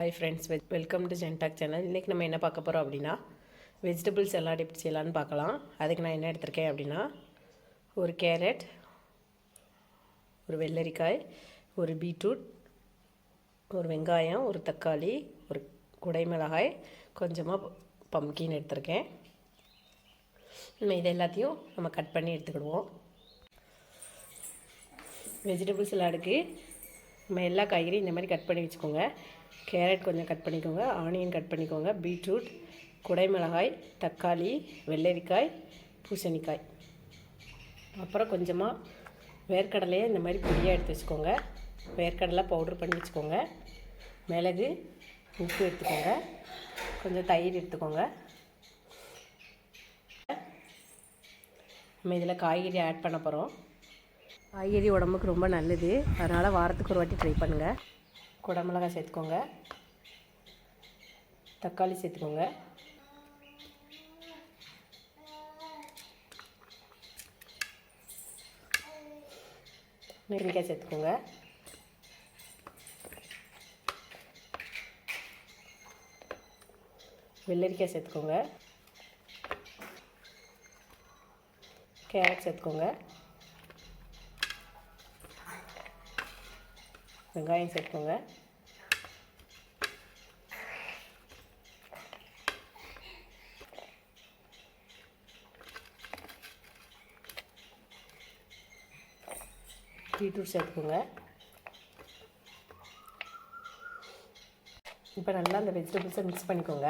Hi friends we welcome to ஜென்டாக் channel இன்றைக்கி நம்ம என்ன பார்க்க போகிறோம் அப்படின்னா வெஜிடபிள்ஸ் எல்லாம் எப்படி செய்யலான்னு பார்க்கலாம். அதுக்கு நான் என்ன எடுத்திருக்கேன் அப்படின்னா ஒரு கேரட் ஒரு வெள்ளரிக்காய் ஒரு பீட்ரூட் ஒரு வெங்காயம் ஒரு தக்காளி ஒரு குடைமிளகாய் கொஞ்சமாக பம்கின் எடுத்திருக்கேன். நம்ம இது எல்லாத்தையும் நம்ம கட் பண்ணி எடுத்துக்கிடுவோம். வெஜிடபிள்ஸ் இருக்குது நம்ம எல்லா காய்கறியும் இந்த மாதிரி கட் பண்ணி வச்சுக்கோங்க. கேரட் கொஞ்சம் கட் பண்ணிக்கோங்க ஆனியன் கட் பண்ணிக்கோங்க பீட்ரூட் குடைமிளகாய் தக்காளி வெள்ளரிக்காய் பூசணிக்காய். அப்புறம் கொஞ்சமாக வேர்க்கடலையை இந்த மாதிரி பொடியாக எடுத்து வச்சுக்கோங்க. வேர்க்கடலை பவுட்ரு பண்ணி வச்சுக்கோங்க. மிளகு உப்பு எடுத்துக்கோங்க. கொஞ்சம் தயிர் எடுத்துக்கோங்க. நம்ம இதில் காய்கறி ஆட் பண்ண போகிறோம் காய்கறி உடம்புக்கு ரொம்ப நல்லது. அதனால் வாரத்துக்கு ஒரு வாட்டி ட்ரை பண்ணுங்கள் குடமிளகாய் சேர்த்துக்கோங்க. தக்காளி சேர்த்துக்கோங்க. நெல்லிக்காய் சேர்த்துக்கோங்க. வெள்ளரிக்காய் சேர்த்துக்கோங்க. கேரட் சேர்த்துக்கோங்க. வெங்காயம் சேர்த்துக்கோங்க பீட்ரூட் சேர்த்துக்கோங்க இப்போ நல்லா அந்த வெஜிடபிள்ஸை மிக்ஸ் பண்ணிக்கோங்க.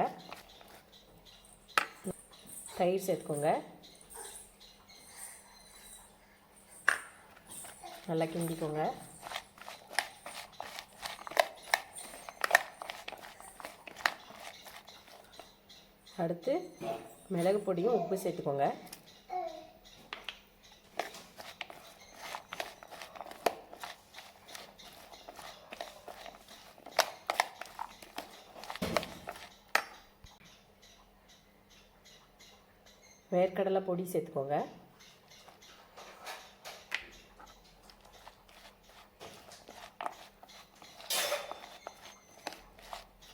தயிர் சேர்த்துக்கோங்க நல்லா கிண்டிக்கோங்க. அடுத்து மிளகு பொடியும் உப்பு சேர்த்துக்கோங்க. வேர்க்கடலை பொடி சேர்த்துக்கோங்க.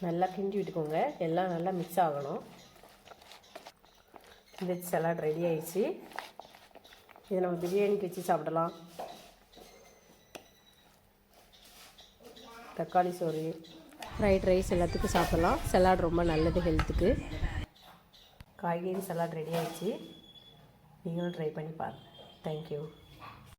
நல்லா கிண்டி விட்டுக்கோங்க. எல்லாம் நல்லா மிக்ஸ் ஆகணும். வெஜ் சலாட் ரெடி ஆயிடுச்சு. இதை நம்ம பிரியாணிக்கு வச்சு சாப்பிடலாம். தக்காளி சோறு ஃப்ரைட் ரைஸ் எல்லாத்துக்கும் சாப்பிடலாம். சலாட் ரொம்ப நல்லது ஹெல்த்துக்கு காய்கறி சலாட் ரெடி ஆயிடுச்சு. நீங்களும் ட்ரை பண்ணி பாருங்கள் தேங்க்யூ